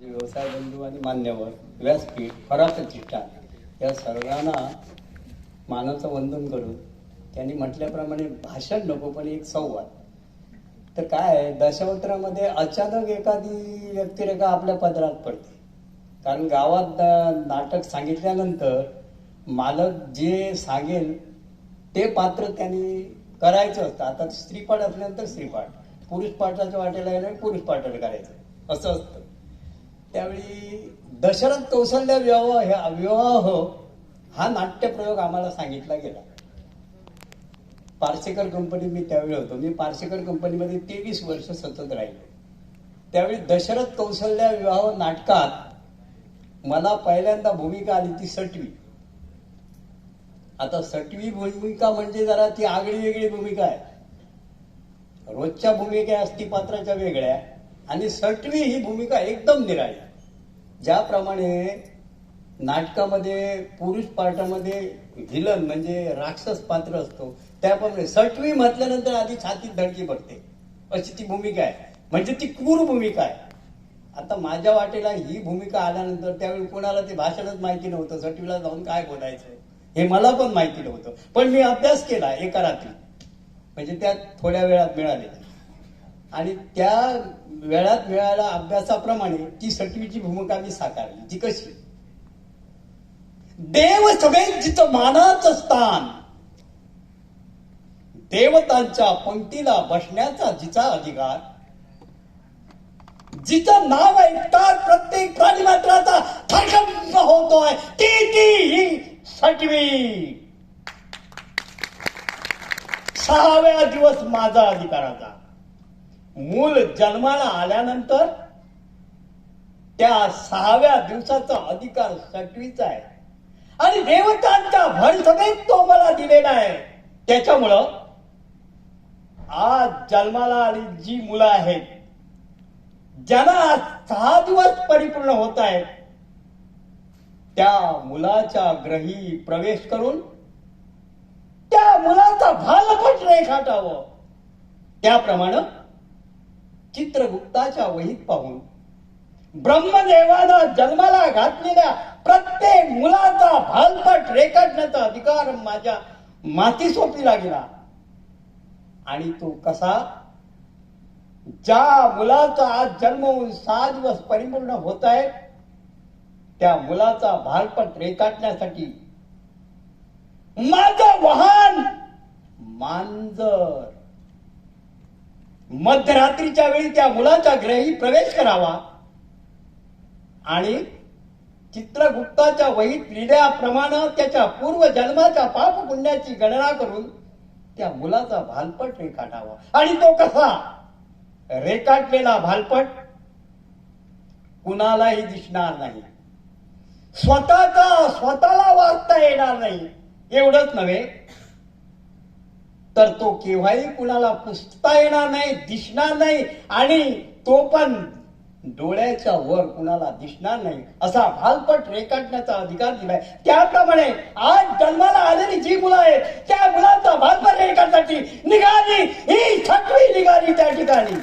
माझे व्यवसाय बंधू आणि मान्यवर व्यासपीठ फराच चिट्टाण या सर्वांना मानाचं वंदन करून त्यांनी म्हटल्याप्रमाणे भाषण नको पण एक संवाद. तर काय आहे, अचानक एखादी व्यक्तिरेखा आपल्या पदरात पडते. कारण गावात नाटक सांगितल्यानंतर मालक जे सांगेल ते पात्र त्यांनी करायचं असतं. आता स्त्रीपाठ असल्यानंतर स्त्रीपाठ पुरुष पाठाच्या वाटेला पुरुष पाठाला करायचं. असं असतं. त्यावेळी दशरथ कौशल्य विवाह ह्या विवाह हा नाट्यप्रयोग आम्हाला सांगितला गेला. पार्सेकर कंपनी मी त्यावेळी होतो. मी पार्सेकर कंपनीमध्ये तेवीस वर्ष सतत राहिलो. त्यावेळी दशरथ कौशल्य विवाह नाटकात मला पहिल्यांदा भूमिका आली ती सटवी. आता सटवी भूमिका म्हणजे जरा ती आगळी वेगळी भूमिका आहे. रोजच्या भूमिका असती पात्राच्या वेगळ्या. आणि सटवी ही भूमिका एकदम निराळी. ज्याप्रमाणे नाटकामध्ये पुरुष पार्टामध्ये व्हिलन म्हणजे राक्षस पात्र असतो त्याप्रमाणे सटवी म्हटल्यानंतर आधी छातीत धडकी पडते अशी ती भूमिका आहे. म्हणजे ती क्रूर भूमिका आहे. आता माझ्या वाटेला ही भूमिका आल्यानंतर त्यावेळी कोणाला ते भाषणच माहिती नव्हतं सटवीला जाऊन काय बोलायचं? हे मला पण माहिती नव्हतं. पण मी अभ्यास केला एका रात्री. म्हणजे त्यात थोड्या वेळात मिळालेलं आणि त्या वेळात मिळाल्या अभ्यासाप्रमाणे ती सटवीची भूमिका मी साकारली ती कशी? देव सगळे जिथं मानाचं स्थान देवतांच्या पंक्तीला बसण्याचा जिचा अधिकार जिचं नाव ऐकतात प्रत्येक प्राणीमात्राचा थरकंप होतोय ती ती ही सटवी. सहाव्या दिवस माझा अधिकाराचा. मूल जन्माला आल्यानंतर त्या सहाव्या दिवसाचा अधिकार सटवीचा आहे. आणि देवतांचा भर सगळे तो मला दिलेला आहे. त्याच्यामुळं आज जन्माला आली जी मुलं आहेत ज्यांना आज सहा दिवस परिपूर्ण होत आहेत त्या मुलाच्या ग्रही प्रवेश करून त्या मुलाचा भालपट रेखाटावं. त्याप्रमाणे चित्रगुप्ताच्या वहीत पाहून ब्रह्मदेवानं जन्माला घातलेल्या प्रत्येक मुलाचा भालपट रेखाटण्याचा अधिकार माझ्या माती सोपीला गेला. आणि तो कसा? ज्या मुलाचा आज जन्म होऊन सहा दिवस परिपूर्ण होत आहे त्या मुलाचा भालपट रेखाटण्यासाठी माझं वाहन मांजर. मध्यरात्रीच्या वेळी त्या मुलाच्या ग्रही प्रवेश करावा. आणि चित्रगुप्ताच्या वहीत लिहिल्याप्रमाणे त्याच्या पूर्व जन्माच्या पाप पुण्याची गणना करून त्या मुलाचा भालपट रेखाटावा. आणि तो कसा? रेखाटलेला भालपट कुणालाही दिसणार नाही. स्वतःचा स्वतःला वाचता येणार नाही. एवढंच नव्हे तर तो केव्हाही कुणाला पुसता येणार नाही दिसणार नाही आणि तो पण डोळ्याच्या वर कुणाला दिसणार नाही असा भालपट रेखाटण्याचा अधिकार दिलाय. त्याप्रमाणे आज जन्माला आलेली जी मुलं आहेत त्या मुलांचा भालपट रेखाटण्यासाठी निघाली. ही थकवी निघाली त्या ठिकाणी.